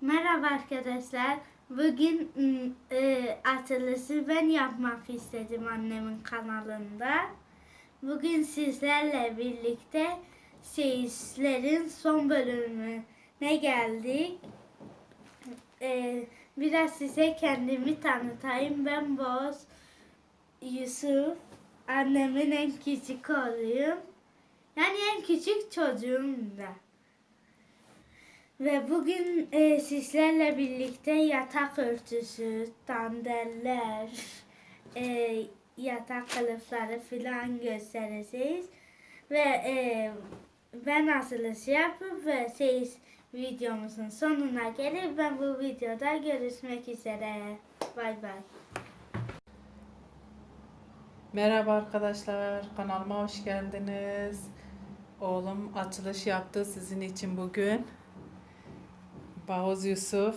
Merhaba arkadaşlar. Bugün e, açılışı ben yapmak istedim annemin kanalında. Bugün sizlerle birlikte seyislerin son bölümüne geldik. E, biraz size kendimi tanıtayım. Ben Boz Yusuf. Annemin en küçük oğluyum. Yani en küçük çocuğum da. Ve bugün e, sizlerle birlikte yatak örtüsü, tanderler, e, yatak kılıfları filan göstereceğiz. Ve e, ben açılış yapıp ve siz videomuzun sonuna gelip ben bu videoda görüşmek üzere. Bay bay. Merhaba arkadaşlar, kanalıma hoş geldiniz. Oğlum açılış yaptı sizin için bugün. Bahuz Yusuf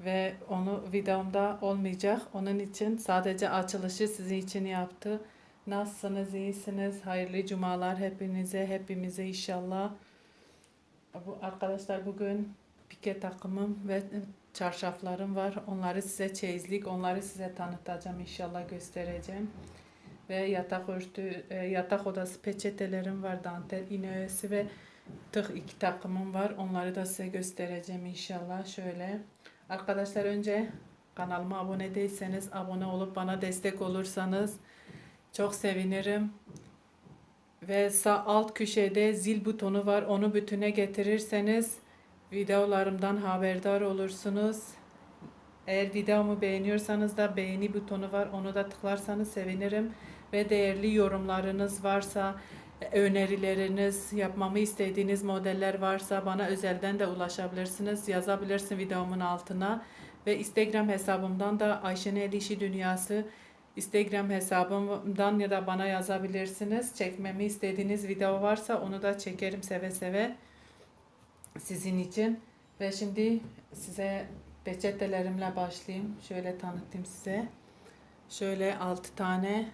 ve onu videomda olmayacak. Onun için sadece açılışı sizin için yaptı. Nasılsınız, iyisiniz? Hayırlı cumalar hepinize, hepimize inşallah. Bu arkadaşlar bugün pike takımım ve çarşaflarım var. Onları size çeyizlik, onları size tanıtacağım inşallah göstereceğim. Ve yatak örtü, e, yatak odası peçetelerim var, dantel iğnesi ve tık iki takımım var. Onları da size göstereceğim inşallah. Şöyle. Arkadaşlar önce kanalıma abone değilseniz abone olup bana destek olursanız çok sevinirim. Ve sağ alt köşede zil butonu var. Onu bütüne getirirseniz videolarımdan haberdar olursunuz. Eğer videomu beğeniyorsanız da beğeni butonu var. Onu da tıklarsanız sevinirim. Ve değerli yorumlarınız varsa, önerileriniz, yapmamı istediğiniz modeller varsa bana özelden de ulaşabilirsiniz. Yazabilirsin videomun altına. Ve Instagram hesabımdan da Ayşen El İşi Dünyası Instagram hesabımdan ya da bana yazabilirsiniz. Çekmemi istediğiniz video varsa onu da çekerim seve seve sizin için. Ve şimdi size peçetelerimle başlayayım. Şöyle tanıtayım size. Şöyle 6 tane.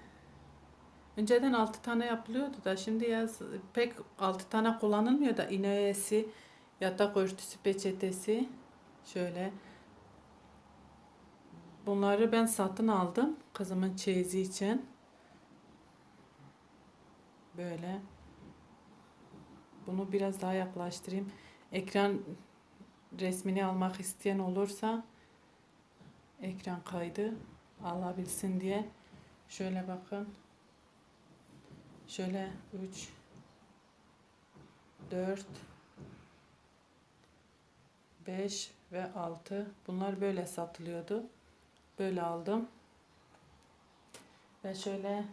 Önceden 6 tane yapılıyordu da şimdi yaz pek 6 tane kullanılmıyor da iğneyesi, yatak örtüsü peçetesi. Şöyle. Bunları ben satın aldım kızımın çeyizi için. Böyle. Bunu biraz daha yaklaştırayım. Ekran resmini almak isteyen olursa ekran kaydı alabilsin diye şöyle bakın. Şöyle 3 4 5 ve 6 bunlar böyle satılıyordu. Böyle aldım. Ve şöyle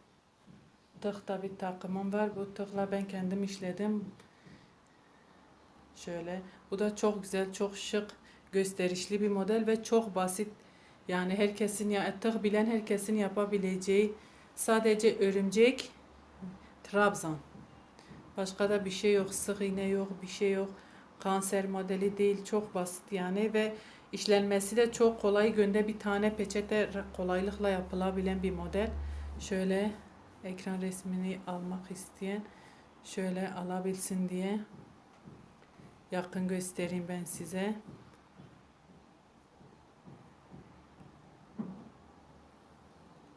tıkta bir takımım var. Bu tıkla ben kendim işledim. Şöyle. Bu da çok güzel, çok şık, gösterişli bir model ve çok basit. Yani herkesin ya tık bilen herkesin yapabileceği sadece örümcek trabzan. Başka da bir şey yok. Sık iğne yok, bir şey yok. Kanser modeli değil. Çok basit yani ve işlenmesi de çok kolay. Günde bir tane peçete kolaylıkla yapılabilen bir model. Şöyle ekran resmini almak isteyen şöyle alabilsin diye yakın göstereyim ben size.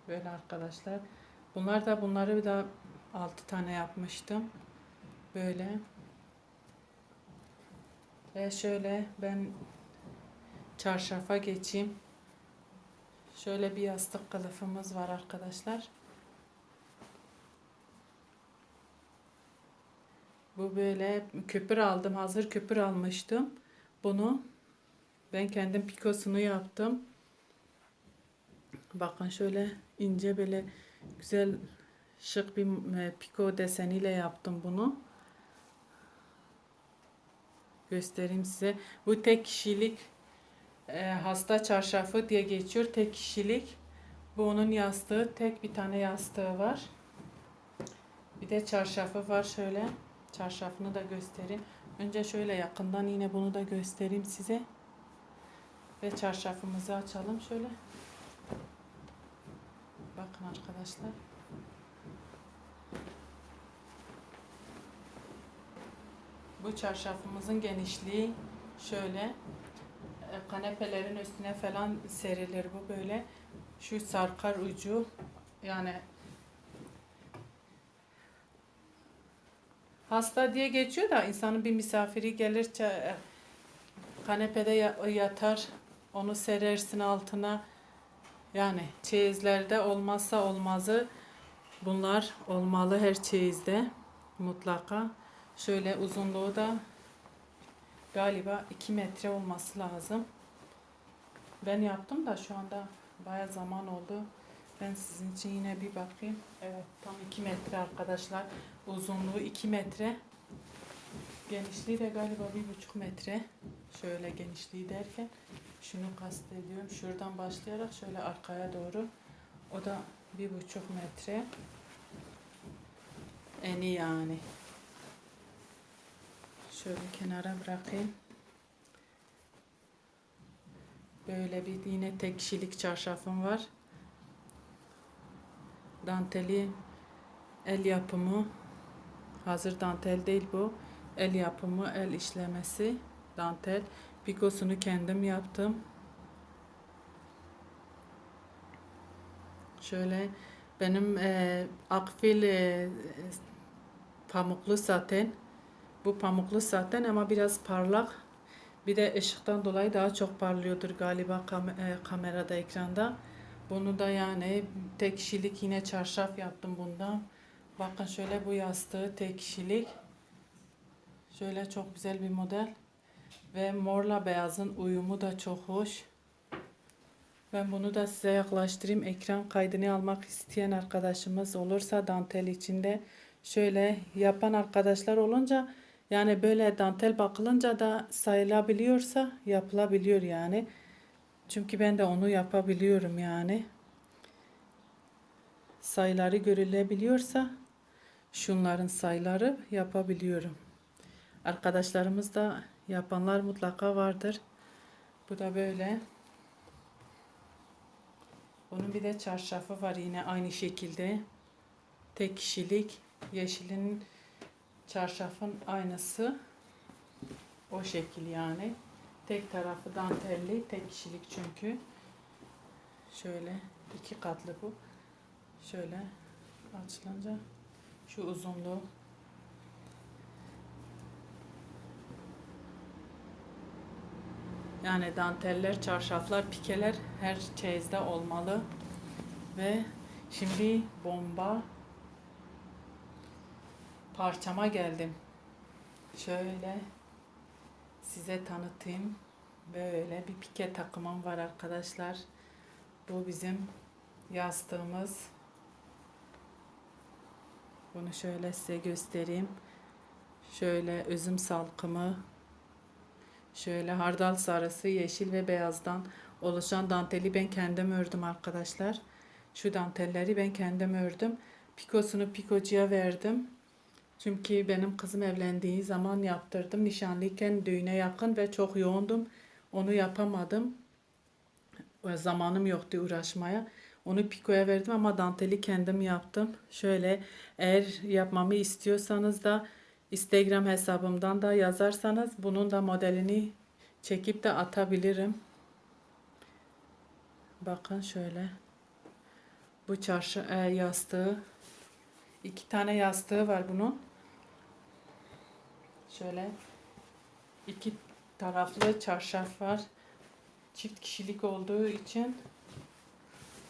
Böyle arkadaşlar. Bunlar da bunları bir daha 6 tane yapmıştım. Böyle. Ve şöyle ben çarşafa geçeyim. Şöyle bir yastık kılıfımız var arkadaşlar. Bu böyle köpür aldım. Hazır köpür almıştım. Bunu ben kendim pikosunu yaptım. Bakın şöyle ince böyle güzel şık bir e, piko deseniyle yaptım bunu. Göstereyim size. Bu tek kişilik e, hasta çarşafı diye geçiyor. Tek kişilik. Bu onun yastığı. Tek bir tane yastığı var. Bir de çarşafı var şöyle. Çarşafını da göstereyim. Önce şöyle yakından yine bunu da göstereyim size. Ve çarşafımızı açalım şöyle. Bakın arkadaşlar. Bu çarşafımızın genişliği şöyle. e, kanepelerin üstüne falan serilir bu böyle. Şu sarkar ucu yani hasta diye geçiyor da insanın bir misafiri gelir e, kanepede ya- yatar onu serersin altına yani çeyizlerde olmazsa olmazı bunlar olmalı her çeyizde mutlaka. Şöyle uzunluğu da galiba 2 metre olması lazım. Ben yaptım da şu anda baya zaman oldu. Ben sizin için yine bir bakayım. Evet tam 2 metre arkadaşlar. Uzunluğu 2 metre. Genişliği de galiba 1,5 metre. Şöyle genişliği derken şunu kastediyorum. Şuradan başlayarak şöyle arkaya doğru. O da 1,5 metre. Eni yani. Şöyle kenara bırakayım. Böyle bir yine tek kişilik çarşafım var. Danteli el yapımı. Hazır dantel değil bu. El yapımı, el işlemesi. Dantel. Pikosunu kendim yaptım. Şöyle benim e, akfil e, pamuklu saten. Bu pamuklu saten ama biraz parlak. Bir de ışıktan dolayı daha çok parlıyordur galiba kam- e, kamerada, ekranda. Bunu da yani tek kişilik yine çarşaf yaptım bundan. Bakın şöyle bu yastığı tek kişilik. Şöyle çok güzel bir model. Ve morla beyazın uyumu da çok hoş. Ben bunu da size yaklaştırayım. Ekran kaydını almak isteyen arkadaşımız olursa dantel içinde şöyle yapan arkadaşlar olunca yani böyle dantel bakılınca da sayılabiliyorsa yapılabiliyor yani. Çünkü ben de onu yapabiliyorum yani. Sayıları görülebiliyorsa şunların sayıları yapabiliyorum. Arkadaşlarımız da yapanlar mutlaka vardır. Bu da böyle. Bunun bir de çarşafı var yine aynı şekilde. Tek kişilik. Yeşilin çarşafın aynısı. O şekil yani. Tek tarafı dantelli. Tek kişilik çünkü. Şöyle iki katlı bu. Şöyle açılınca şu uzunluğu Yani danteller, çarşaflar, pikeler her çeyizde olmalı. Ve şimdi bomba parçama geldim. Şöyle size tanıtayım. Böyle bir pike takımım var arkadaşlar. Bu bizim yastığımız. Bunu şöyle size göstereyim. Şöyle üzüm salkımı, Şöyle hardal sarısı, yeşil ve beyazdan oluşan danteli ben kendim ördüm arkadaşlar. Şu dantelleri ben kendim ördüm. Pikosunu pikocuya verdim. Çünkü benim kızım evlendiği zaman yaptırdım. Nişanlıyken düğüne yakın ve çok yoğundum. Onu yapamadım. Zamanım yoktu uğraşmaya. Onu pikoya verdim ama danteli kendim yaptım. Şöyle eğer yapmamı istiyorsanız da Instagram hesabımdan da yazarsanız bunun da modelini çekip de atabilirim. Bakın şöyle. Bu çarşı e, yastığı. iki tane yastığı var bunun. Şöyle iki taraflı çarşaf var. Çift kişilik olduğu için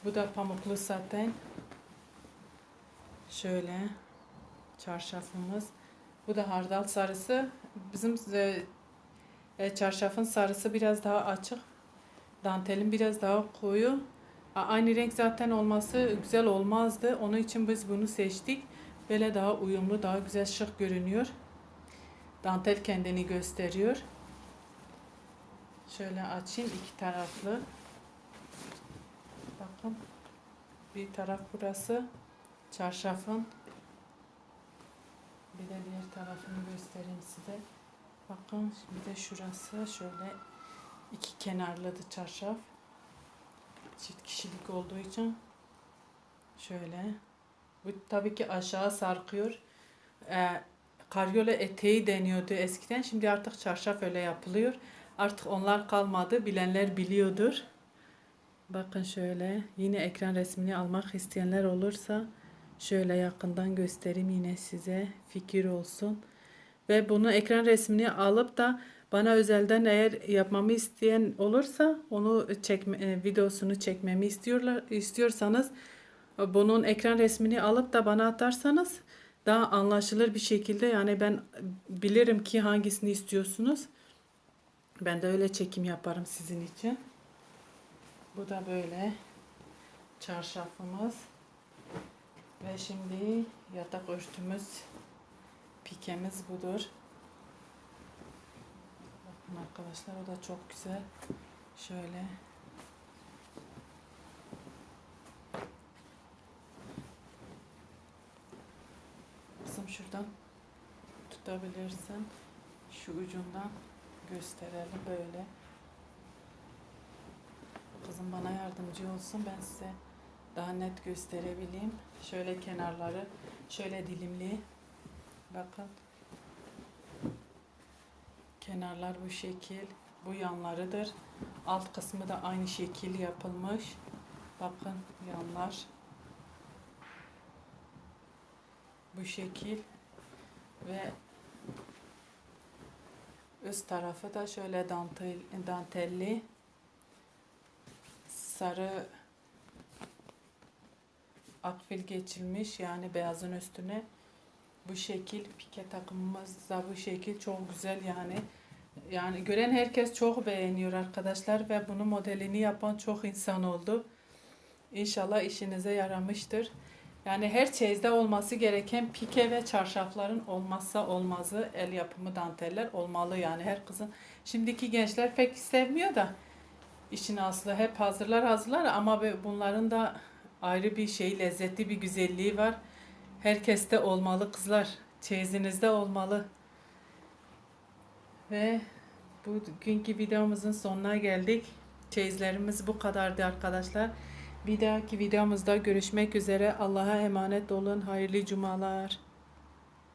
bu da pamuklu saten. Şöyle çarşafımız. Bu da hardal sarısı. Bizim e, e, çarşafın sarısı biraz daha açık. Dantelin biraz daha koyu. Aynı renk zaten olması güzel olmazdı. Onun için biz bunu seçtik. Böyle daha uyumlu, daha güzel şık görünüyor. Dantel kendini gösteriyor. Şöyle açayım iki taraflı. Bakın. Bir taraf burası. Çarşafın. Bir de diğer tarafını göstereyim size. Bakın bir de şurası şöyle iki kenarlıdı çarşaf. Çift kişilik olduğu için şöyle. Bu tabii ki aşağı sarkıyor. Ee, karyola eteği deniyordu eskiden. Şimdi artık çarşaf öyle yapılıyor. Artık onlar kalmadı. Bilenler biliyordur. Bakın şöyle yine ekran resmini almak isteyenler olursa şöyle yakından göstereyim yine size fikir olsun. Ve bunu ekran resmini alıp da bana özelden eğer yapmamı isteyen olursa onu çekme, e, videosunu çekmemi istiyorlar istiyorsanız e, bunun ekran resmini alıp da bana atarsanız daha anlaşılır bir şekilde yani ben bilirim ki hangisini istiyorsunuz. Ben de öyle çekim yaparım sizin için. Bu da böyle çarşafımız. Ve şimdi yatak örtümüz, pikemiz budur. Bakın arkadaşlar o da çok güzel. Şöyle. Şuradan tutabilirsin. Şu ucundan gösterelim böyle. Kızım bana yardımcı olsun ben size daha net gösterebileyim. Şöyle kenarları şöyle dilimli. Bakın. Kenarlar bu şekil. Bu yanlarıdır. Alt kısmı da aynı şekil yapılmış. Bakın yanlar. Bu şekil. Ve üst tarafı da şöyle dantel, dantelli. Sarı akfil geçilmiş yani beyazın üstüne bu şekil pike takımımız da bu şekil çok güzel yani yani gören herkes çok beğeniyor arkadaşlar ve bunu modelini yapan çok insan oldu. İnşallah işinize yaramıştır. Yani her çeyizde olması gereken pike ve çarşafların olmazsa olmazı el yapımı danteller olmalı yani her kızın. Şimdiki gençler pek sevmiyor da işin aslı hep hazırlar hazırlar ama bunların da ayrı bir şey lezzetli bir güzelliği var. Herkeste olmalı kızlar. Çeyizinizde olmalı. Ve bugünkü videomuzun sonuna geldik. Çeyizlerimiz bu kadardı arkadaşlar. Bir dahaki videomuzda görüşmek üzere. Allah'a emanet olun. Hayırlı cumalar.